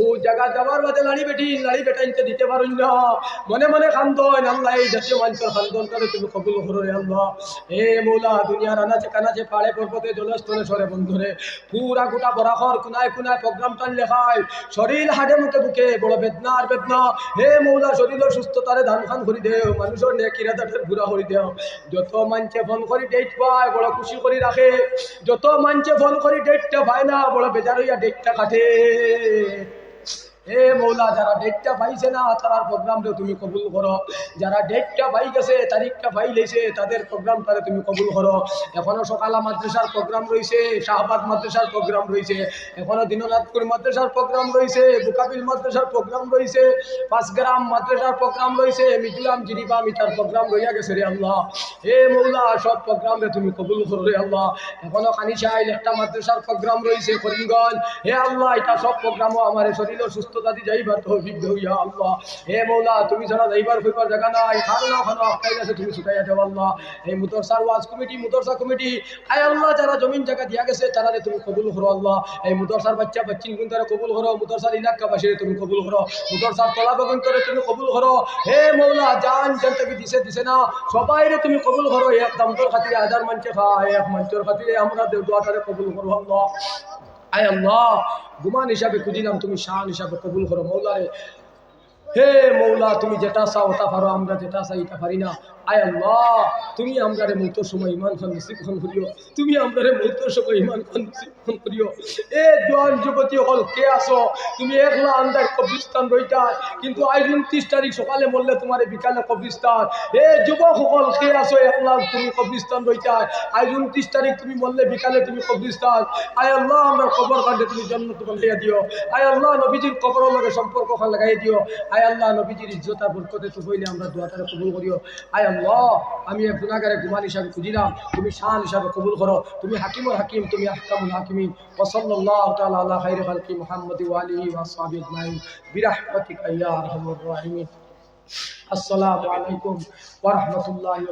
বহু জায়গা যাবার বাদে লাড়ি বেটি লাড়ি বেটাইতে দিতে পারুন না। মনে মনে খান্দন আল্লাহ, এই জাতীয় মানুষের খান্দন করে তুমি কবুল করো রে আল্লাহ। এ মৌলা দুনিয়ার আনাচে কানাচে, পাড়ে পর্বতে জলস্থলে সরে বন্ধুরে। পুরা গোটা বরাখর কুনায় কুনায় প্রোগ্রাম টান লেখায়। শরীর হাডে মুখে বুকে, বড় বেদনা আর বেদনা। হে মৌলা শরীরের সুস্থতারে ধান খান করি দেও, মানুষের নেকিরা দাঁতের ঘুরা করি দেও। যত মানছে ফোন করি ডেট পায়, বড় খুশি করি রাখে। যত মানছে ফোন করি ডেটটা পায় না, বড় বেজার হইয়া ডেটটা কাটে। এ মৌলা, যারা ডেটটা পাইছে না, তারার প্রোগ্রামটা তুমি কবুল করো। যারা ডেটটা পাই গেছে, তারিখটা পাই লেছে, তাদের প্রোগ্রামটারে তুমি কবুল করো। এখনও সকালা মাদ্রাসার প্রোগ্রাম রয়েছে শাহবাগ মাদ্রাসার প্রোগ্রাম রয়েছে এখনও দিননাথপুর মাদ্রাসার প্রোগ্রাম রয়েছে বুকাবিল মাদ্রাসার প্রোগ্রাম রয়েছে পাঁচগ্রাম মাদ্রাসার প্রোগ্রাম রয়েছে মিজুরাম জিরিবা মিটার প্রোগ্রাম রইয়া গেছে রে আল্লাহ। এ মৌলা, সব প্রোগ্রাম রে তুমি কবুল করো রে আল্লাহ। এখনও কানিশাইল একটা মাদ্রাসার প্রোগ্রাম রয়েছে করিমগঞ্জ। হে আল্লাহ, এটা সব প্রোগ্রামও আমার শরীরের সুস্থতা দি যাইবার তো অভিজ্ঞ হইয়া আল্লাহ। হে তুমি ছাড়া যাইবার হইবার জায়গা নাই। আছে তুমি দেও আল্লাহ। এই মুদরসার ওয়াজ কমিটি মুদরসা কমিটি, আয় আল্লাহ, যারা জমিন জায়গা দিয়া গেছে তারা তুমি কবুল করো আল্লাহ। এই মুদরসার বাচ্চা, বাচ্চিন তারা কবুল করো মুদরসার তুমি কবুল করো। মুদরসার তুমি কবুল করো। হে মৌলা, জান দিছে দিছে না। সবাইরে তুমি কবুল করো, এক দামতর খাতিরে হাজার মানছে খায়, এক মঞ্চর খাতিরে আমরা কবুল করো আল্লাহ। আয় আল্লাহ গুমান হিসাবে খুঁজিলাম তুমি শান হিসাবে কবুল করো। মৌলারে হে মৌলা, তুমি যেটা চাও তা পারো, আমরা যেটা চাই তা পারি না। আয় আল্লাহ, তুমি আমরারে মৌত সময় ইমান খান নসিব করিও। তুমি আমরারে মৌত সময় ইমান খান নসিব করিও। এ জোয়ান যুবতী হল, কে আসো তুমি একলা আন্দার কবরিস্তান রইতা কিন্তু আজ উনত্রিশ তারিখ সকালে মরলে তোমার বিকালে কবরিস্তান এ যুবক সকল কে আসো একলা তুমি কবরিস্তান রইতা আজ উনত্রিশ তারিখ তুমি মরলে বিকালে তুমি কবরিস্তান আয় আল্লাহ, আমরা কবর কাণ্ডে তুমি জন্ম তোমার দিও। আয় আল্লাহ, নবীজির কবরের লগে সম্পর্ক খান লাগাই দিও। আয় আল্লাহ নবীজির ইজ্জত আর বরকতে তো হইলে আমরা দোয়াটারে কবুল করিও। আয় আল্লাহ, আমি এক গুণাগারে গুমান হিসাবে খুঁজিলাম। তুমি শান হিসাবে কবুল করো। তুমি হাকিমুল হাকিম, তুমি হাকামুল হাকিমিন। ওসল্লাল্লাহু তাআলা আলা খাইরি আসসালামু আলাইকুম ওয়া রাহমাতুল্লাহি